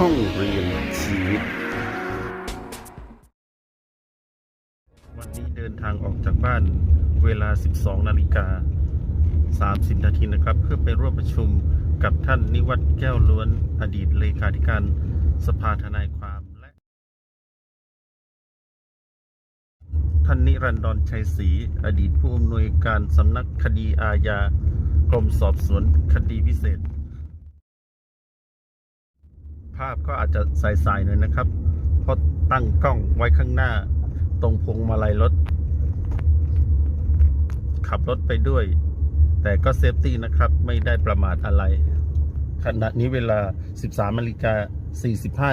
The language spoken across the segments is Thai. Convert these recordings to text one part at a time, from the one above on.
ห้องเรียนชีวิต วันนี้เดินทางออกจากบ้านเวลา 12 นาฬิกา 30 นาทีนะครับ เพื่อไปร่วมประชุมกับท่านนิวัฒน์แก้วล้วนอดีตเลขาธิการสภาทนายความและ ท่านนิรันดรชัยศรีอดีตผู้อำนวยการสำนักคดีอาญากรมสอบสวนคดีพิเศษ ภาพก็อาจจะใสๆหน่อยนะครับ เพราะตั้งกล้องไว้ข้างหน้า ตรงพวงมาลัยรถ ขับรถไปด้วย แต่ก็เซฟตี้นะครับ ไม่ได้ประมาทอะไร ขณะนี้เวลา 13นาฬิกา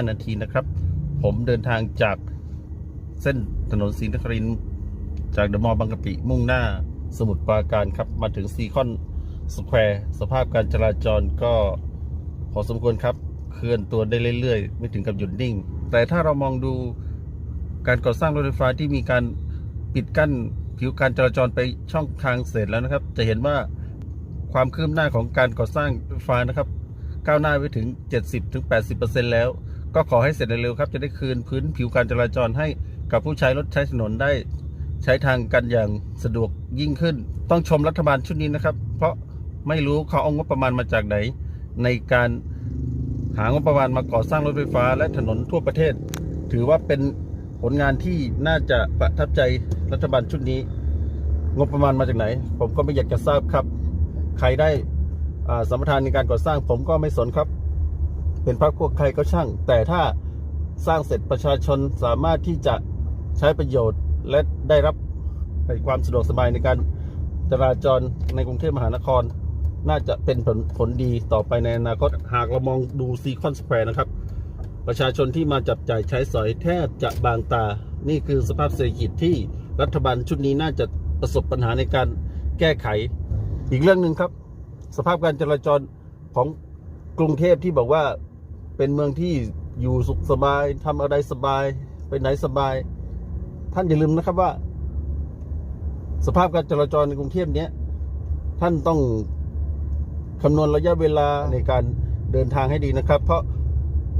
45 นาทีนะครับ ผมเดินทางจากเส้นถนนศรีนครินจากเดอะมอลล์บางกะปิมุ่งหน้าสมุทรปราการครับ มาถึงซีคอนสแควร์สภาพการจราจรก็พอสมควรครับ เคลื่อนตัวได้เรื่อยๆ ไม่ถึงกับหยุดนิ่ง แต่ถ้าเรามองดูการก่อสร้างรถไฟฟ้าที่มีการปิดกั้นผิวการจราจรไปช่องทางเสร็จแล้วนะครับ จะเห็นว่าความคืบหน้าของการก่อสร้างรถไฟฟ้านะครับ ก้าวหน้าไปถึง 70-80%แล้ว ก็ขอให้เสร็จเร็วๆครับ จะได้คืนพื้นผิวการจราจรให้กับผู้ใช้รถใช้ถนนได้ ใช้ทางกันอย่างสะดวกยิ่งขึ้น ต้องชมรัฐบาลชุดนี้นะครับ เพราะไม่รู้เขาเอางบประมาณมาจากไหน ในการ หางบประมาณมาก่อสร้างรถไฟฟ้าและถนนทั่วประเทศ ถือว่าเป็นผลงานที่น่าจะประทับใจรัฐบาลชุดนี้ งบประมาณมาจากไหน ผมก็ไม่อยากจะทราบครับ ใครได้สัมปทานในการก่อสร้างผมก็ไม่สนครับ เป็นพรรคพวกใครก็ช่าง แต่ถ้าสร้างเสร็จประชาชนสามารถที่จะใช้ประโยชน์และได้รับความสะดวกสบายในการจราจรในกรุงเทพมหานคร น่าจะเป็นผลผลดีต่อไปในอนาคตหากเรามองดูซีคอนสแควร์นะครับ ประชาชนที่มาจับจ่ายใช้สอยแทบจะบางตา นี่คือสภาพเศรษฐกิจที่รัฐบาลชุดนี้น่าจะประสบปัญหาในการแก้ไข อีกเรื่องหนึ่งครับ สภาพการจราจรของกรุงเทพที่บอกว่าเป็นเมืองที่อยู่สุขสบายทำอะไรสบาย ไปไหนสบาย ท่านอย่าลืมนะครับว่า สภาพการจราจรในกรุงเทพเนี้ยท่านต้อง คำนวณระยะเวลาในการเดินทางให้ดีนะครับ เพราะ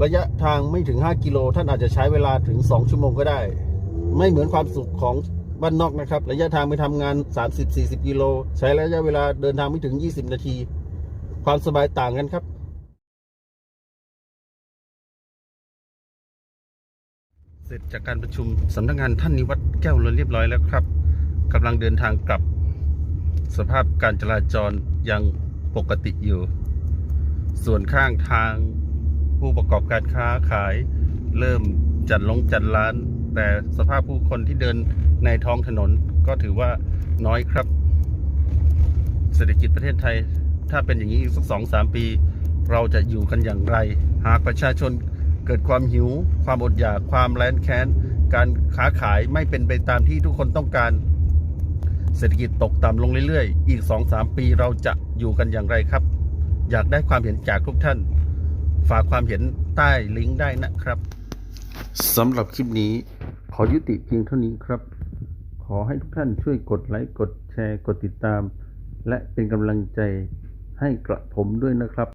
ระยะทางไม่ถึง 5 กิโล ท่านอาจจะใช้เวลาถึง 2 ชั่วโมงก็ได้ ไม่เหมือนความสุขของบ้านนอกนะครับ ระยะทางไปทำงาน 30-40 กิโล ใช้ระยะเวลาเดินทางไม่ถึง 20 นาที ความสบายต่างกันครับเสร็จจากการประชุมสำนักงานท่านนิวัฒน์แก้วเรือนเรียบร้อยแล้วครับกำลังเดินทางกลับ สภาพการจราจรยัง ปกติอยู่ ส่วนข้างทางผู้ประกอบการค้าขาย เริ่มจัดลงจัดร้าน แต่สภาพผู้คนที่เดินในท้องถนนก็ถือว่าน้อยครับ เศรษฐกิจประเทศไทย ถ้าเป็นอย่างนี้อีกสักสองสามปี เราจะอยู่กันอย่างไร หากประชาชนเกิดความหิว ความอดอยาก ความแร้นแค้น การค้าขายไม่เป็นไปตามที่ทุกคนต้องการ เศรษฐกิจตกต่ำลงเรื่อยๆ อีก 2-3 ปีเราจะอยู่กันอย่างไรครับ อยากได้ความเห็นจากทุกท่าน ฝากความเห็นใต้ลิงก์ได้นะครับสำหรับคลิปนี้ขอยุติเพียงเท่านี้ครับ ขอให้ทุกท่านช่วยกดไลค์ กดแชร์ กดติดตาม และเป็นกำลังใจให้กระผมด้วยนะครับ